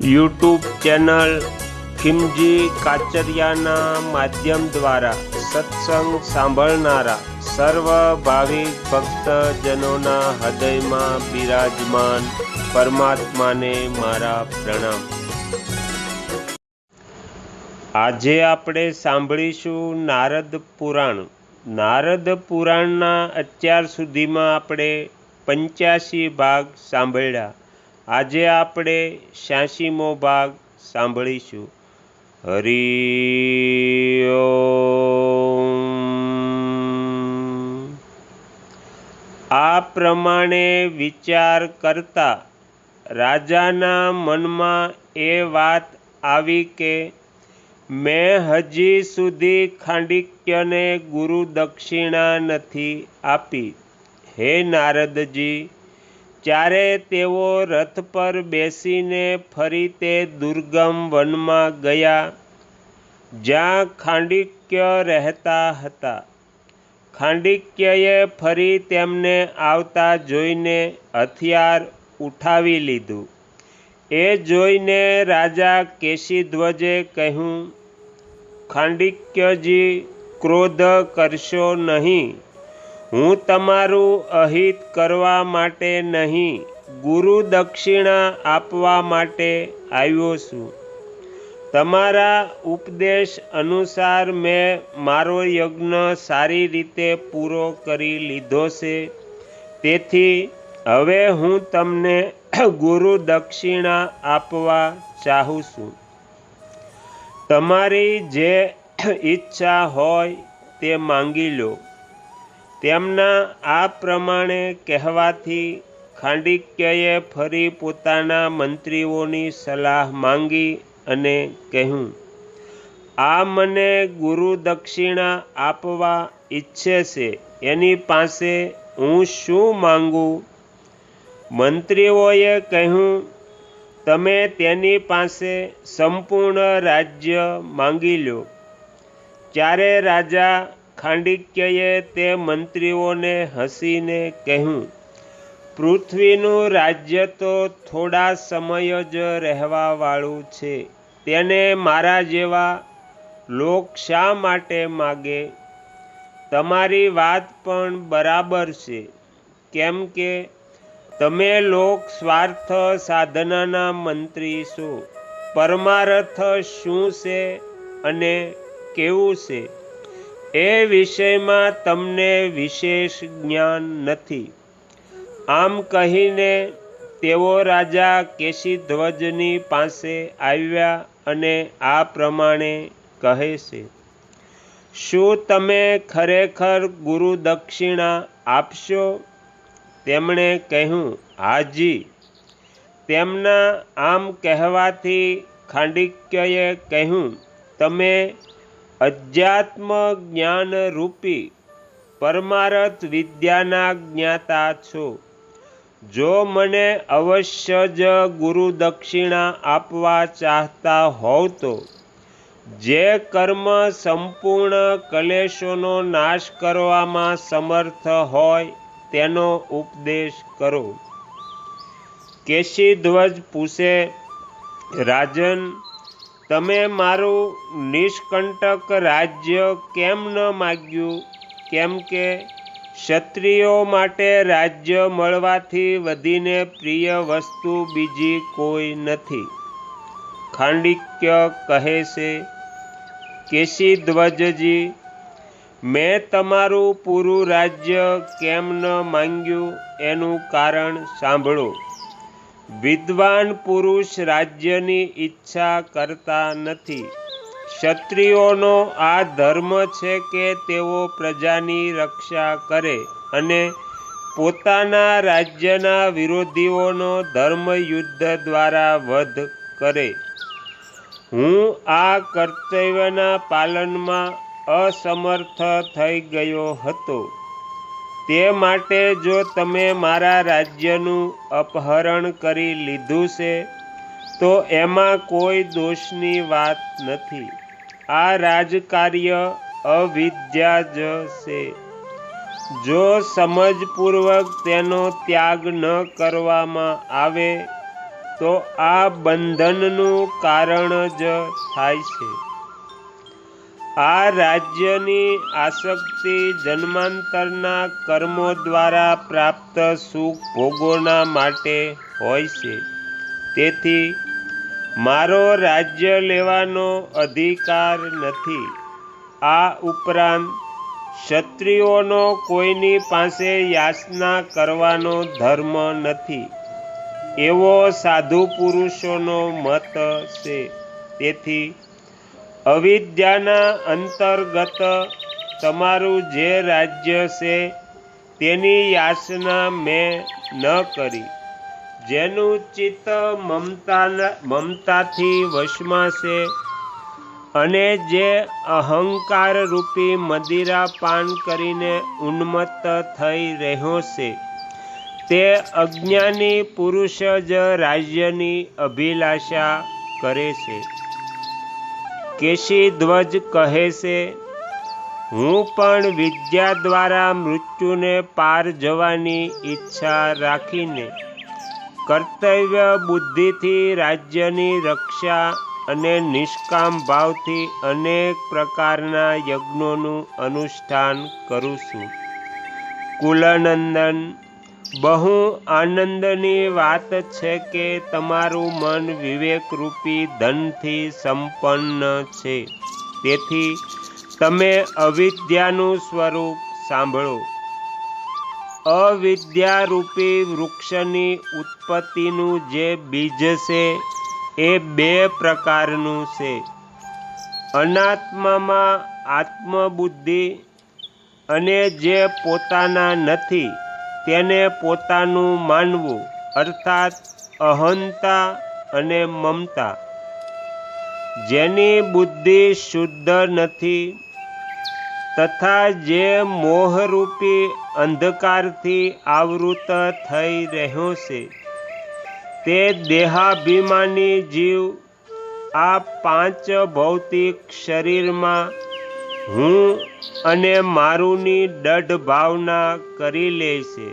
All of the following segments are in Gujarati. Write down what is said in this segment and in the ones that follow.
યુટ્યુબ ચેનલ ખિમજી કાચરિયાના માધ્યમ દ્વારા સત્સંગ સાંભળનારા સર્વ ભાવિક ભક્તજનોના હૃદયમાં બિરાજમાન પરમાત્માને મારા પ્રણામ. આજે આપણે સાંભળીશું નારદ પુરાણ. નારદ પુરાણના અત્યાર સુધીમાં આપણે પંચ્યાસી ભાગ સાંભળ્યા. આજે આપણે છ્યાસીમો ભાગ સાંભળીશું. હરિ આ પ્રમાણે વિચાર કરતા રાજાના મનમાં એ વાત આવી કે, મેં હજી સુધી ખાંડિક્યને ગુરુ દક્ષિણા નથી આપી. હે નારદજી ત્યારે તેઓ રથ પર બેસીને ફરી તે દુર્ગમ વનમાં ગયા, જ્યાં ખાંડિક્ય રહેતા હતા. ખાંડિક્યએ ફરી તેમને આવતા જોઈને હથિયાર ઉઠાવી લીધું. એ જોઈને રાજા કેશીધ્વજે કહ્યું, ખાંડિક્યજી, ક્રોધ કરશો નહીં. હું તમારું અહિત કરવા માટે નહીં, ગુરુ દક્ષિણા આપવા માટે આવ્યો છું. તમારા ઉપદેશ અનુસાર મેં મારો યજ્ઞ સારી રીતે પૂરો કરી લીધો છે. તેથી, હવે હું તમને ગુરુ દક્ષિણા આપવા ચાહું છું. તમારી જે ઈચ્છા હોય તે માંગી લો. તેમના આ પ્રમાણે કહેવાથી ખાંડિક્યએ ફરી પોતાના મંત્રીઓની સલાહ માંગી અને કહ્યું, આ મને ગુરુ દક્ષિણા આપવા ઈચ્છે છે. એની પાસે હું શું માંગું? મંત્રીઓએ કહ્યું, તમે તેની પાસે સંપૂર્ણ રાજ્ય માંગી લો. ત્યારે રાજા ખાંડિક્યએ તે મંત્રીઓને હસીને કહ્યું, પૃથ્વીનું રાજ્ય તો થોડા સમય જ રહેવાવાળું છે. તેને મારા જેવા લોક શા માટે માગે? તમારી વાત પણ બરાબર છે. કેમ કે તમે લોક સ્વાર્થ સાધનાના મંત્રી છો. પરમાર્થ શું છે અને કેવું છે? એ વિષયમાં તમને વિશેષ જ્ઞાન નથી. આમ કહીને તેઓ રાજા કેશીધ્વજની પાસે આવ્યા અને આ પ્રમાણે કહે છે, શું તમે ખરેખર ગુરુ દક્ષિણા આપશો? તેમણે કહ્યું, હાજી. તેમના આમ કહેવાથી ખાંડિક્યએ કહ્યું, તમે અધ્યાત્મ જ્ઞાન રૂપી પરમારથ વિદ્યાના જ્ઞાતા છો. જો મને અવશ્ય જ ગુરુ દક્ષિણા આપવા ચાહતા હોવ તો, જે કર્મ સંપૂર્ણ કલેશોનો નાશ કરવામાં સમર્થ હોય તેનો ઉપદેશ કરો. કેશીધ્વજ પૂછે, રાજન તમે મારું નિષ્કંટક રાજ્ય કેમ ન માગ્યું? કેમ કે ક્ષત્રિયો માટે રાજ્ય મળવાથી વધીને પ્રિય વસ્તુ બીજી કોઈ નથી. ખાંડિક્ય કહે છે, કેશી ધ્વજજી, મેં તમારું પૂરું રાજ્ય કેમ ન માંગ્યું? એનું કારણ સાંભળો. વિદ્વાન પુરુષ રાજ્યની ઈચ્છા કરતા નથી. ક્ષત્રિયોનો આ ધર્મ છે કે તેઓ પ્રજાની રક્ષા કરે અને પોતાના રાજ્યના વિરોધીઓનો ધર્મયુદ્ધ દ્વારા વધ કરે. હું આ કર્તવ્યના પાલનમાં અસમર્થ થઈ ગયો હતો. તે માટે જો તમે મારા રાજ્યનું અપહરણ કરી લીધું છે, તો એમાં કોઈ દોષની વાત નથી. આ રાજકાર્ય અવિદ્યા જ છે. જો સમજપૂર્વક તેનો ત્યાગ ન કરવામાં આવે, તો આ બંધનનું કારણ જ થાય છે. આ રાજ્યની આસક્તિ જન્માંતરના કર્મો દ્વારા પ્રાપ્ત સુખ ભોગોના માટે હોય છે. તેથી મારો રાજ્ય લેવાનો અધિકાર નથી. આ ઉપરાંત ક્ષત્રિયોનો કોઈની પાસે યાચના કરવાનો ધર્મ નથી. એવો સાધુ પુરુષોનો મત છે. તેથી અવિદ્યાના અંતર્ગત તમારું જે રાજ્ય છે, તેની યાચના મેં ન કરી. જેનું ચિત્ત મમતા મમતાથી વશમાં છે અને જે અહંકાર રૂપી મદિરા પાન કરીને ઉન્મત્ત થઈ રહ્યો છે, તે અજ્ઞાની પુરુષ જ રાજ્યની અભિલાષા કરે છે. કેશી ધ્વજ કહે છે, હું પણ વિદ્યા દ્વારા મૃત્યુને પાર જવાની ઈચ્છા રાખીને કર્તવ્ય બુદ્ધિથી રાજ્યની રક્ષા અને નિષ્કામ ભાવથી અનેક પ્રકારના યજ્ઞોનું અનુષ્ઠાન કરું છું. કુલનંદન બહુ આનંદની વાત છે કે તમારું મન વિવેકરૂપી ધનથી સંપન્ન છે. તેથી તમે અવિદ્યાનું સ્વરૂપ સાંભળો. અવિદ્યારૂપી વૃક્ષની ઉત્પત્તિનું જે બીજ છે, એ બે પ્રકારનું છે. અનાત્મામાં આત્મબુદ્ધિ અને જે પોતાના નથી તેને પોતાનું માનવું અર્થાત અહંતા અને મમતા. જેની બુદ્ધિ શુદ્ધ નથી તથા જે મોહરૂપી અંધકારથી આવૃત થઈ રહ્યો છે, તે દેહાભિમાની જીવ આ પાંચ ભૌતિક શરીરમાં હું અને મારુંની દઢ ભાવના કરી લે છે.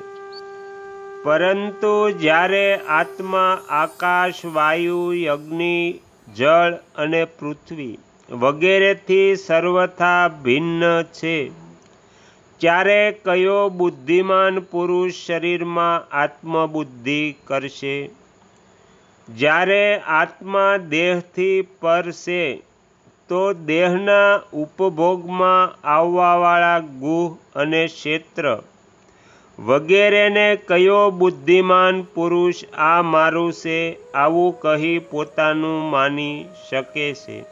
પરંતુ જ્યારે આત્મા, આકાશ, વાયુ અગ્નિ જળ અને પૃથ્વી વગેરેથી સર્વથા ભિન્ન છે, ત્યારે કયો બુદ્ધિમાન પુરુષ શરીરમાં આત્મબુદ્ધિ કરશે? જ્યારે આત્મા દેહથી પર તો દેહના ઉપભોગમાં આવવાવાળા ગુહ અને ક્ષેત્ર. વગેરેને કયો બુદ્ધિમાન પુરુષ આ મારું છે આવું કહી પોતાનું માની શકે છે.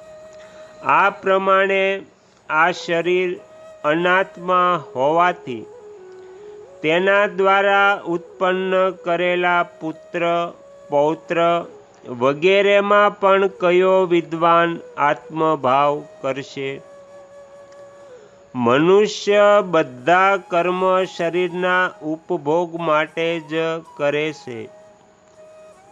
આ પ્રમાણે આ શરીર અનાત્મા હોવાથી તેના દ્વારા ઉત્પન્ન કરેલા પુત્ર, પૌત્ર વગેરેમાં પણ કયો વિદ્વાન આત્મભાવ કરશે? મનુષ્ય બધા કર્મ શરીરના ઉપભોગ માટે જ કરે છે.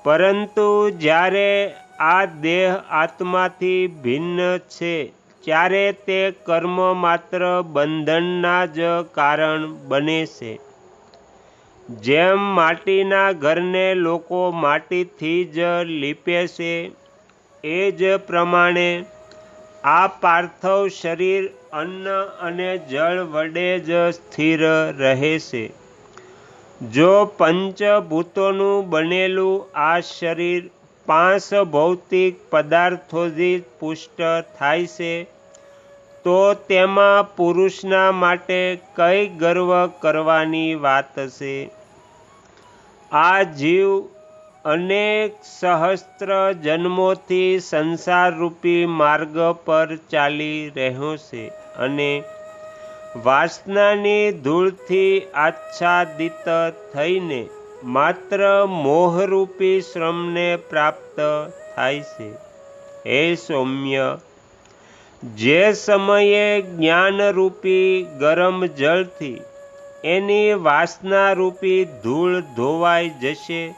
પરંતુ જ્યારે આ દેહ આત્માથી ભિન્ન છે, ત્યારે તે કર્મ માત્ર બંધનના જ કારણ બને છે. જેમ માટીના ઘરને લોકો માટીથી જ લીપે છે, એ જ પ્રમાણે આ પાર્થવ શરીર અન્ન અને જળ વડે જ સ્થિર રહે છે. જો પંચભૂતોનું બનેલું આ શરીર પાંચ ભૌતિક પદાર્થોથી પુષ્ટ થાય છે, તો તેમાં પુરુષના માટે કઈ ગર્વ કરવાની વાત છે? આ જીવ અનેક સહસ્ત્ર જન્મોથી સંસારરૂપી માર્ગ પર ચાલી રહ્યો છે અને વાસનાની ધૂળથી આચ્છાદિત થઈને માત્ર મોહરૂપી શ્રમને પ્રાપ્ત થાય છે. હે સૌમ્ય, જે સમયે જ્ઞાનરૂપી ગરમ જળથી એની વાસનારૂપી ધૂળ ધોવાઈ જશે.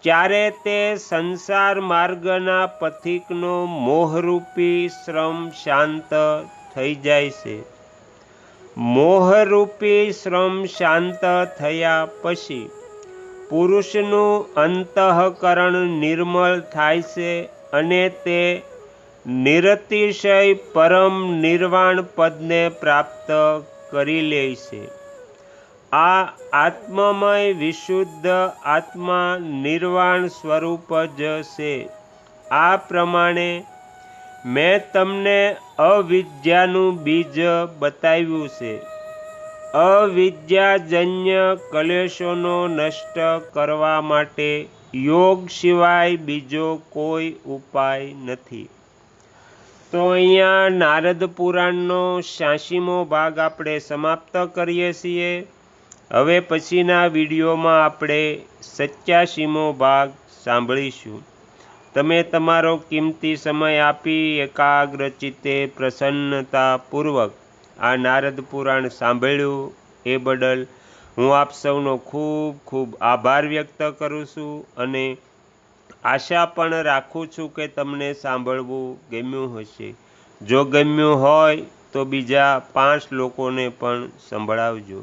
ત્યારે તે સંસાર માર્ગના પથિકનો મોહરૂપી શ્રમ શાંત થઈ જાય છે. મોહરૂપી શ્રમ શાંત થયા પછી પુરુષનું અંતઃકરણ નિર્મળ થાય છે અને તે નિરતિશય પરમ નિર્વાણ પદને પ્રાપ્ત કરી લે છે. આ આત્મમય વિશુદ્ધ આત્મા નિર્વાણ સ્વરૂપ જ છે. આ પ્રમાણે મેં તમને અવિદ્યાનું બીજ બતાવ્યું છે. અવિદ્યાજન્ય કલેશોનો નષ્ટ કરવા માટે યોગ સિવાય બીજો કોઈ ઉપાય નથી. તો અહીંયા નારદ પુરાણનો છ્યાસીમો ભાગ આપણે સમાપ્ત કરીએ છીએ. હવે પછીના વિડીયોમાં આપણે સત્યાસીમો ભાગ સાંભળીશું. તમે તમારો કિંમતી સમય આપી એકાગ્ર ચિત્તે પ્રસન્નતાપૂર્વક આ નારદ પુરાણ સાંભળ્યું એ બદલ હું આપ સૌનો ખૂબ ખૂબ આભાર વ્યક્ત કરું છું અને આશા પણ રાખું છું કે તમને સાંભળવું ગમ્યું હશે. જો ગમ્યું હોય તો બીજા પાંચ લોકોને પણ સંભળાવજો.